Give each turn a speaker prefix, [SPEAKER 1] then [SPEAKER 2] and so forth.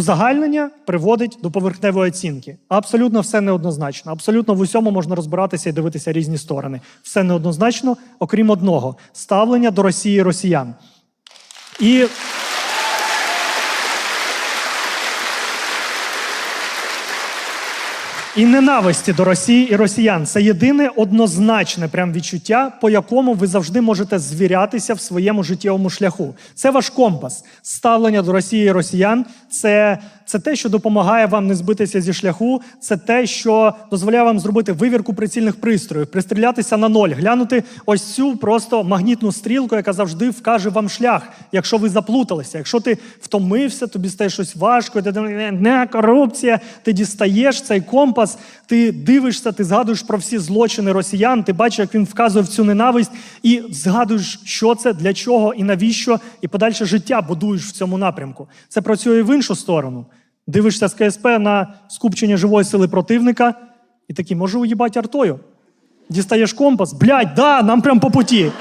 [SPEAKER 1] Узагальнення приводить до поверхневої оцінки. Абсолютно все неоднозначно. Абсолютно в усьому можна розбиратися і дивитися різні сторони. Все неоднозначно, окрім одного ставлення до Росії росіян. І І ненависті до Росії і росіян це єдине однозначне прям відчуття, по якому ви завжди можете звірятися в своєму життєвому шляху. Це ваш компас. Ставлення до Росії і росіян це, це те, що допомагає вам не збитися зі шляху. Це те, що дозволяє вам зробити вивірку прицільних пристроїв, пристрілятися на ноль, глянути ось цю просто магнітну стрілку, яка завжди вкаже вам шлях, якщо ви заплуталися. Якщо ти втомився, тобі стає щось важко, ти не корупція, ти дістаєш цей компас, ти дивишся, ти згадуєш про всі злочини росіян, ти бачиш, як він вказує в цю ненависть, і згадуєш, що це, для чого і навіщо, і подальше життя будуєш в цьому напрямку. Це працює і в іншу сторону. Дивишся з КСП на скупчення живої сили противника, і такий, може, уїбать артою. Дістаєш компас, блядь, да, нам прям по путі.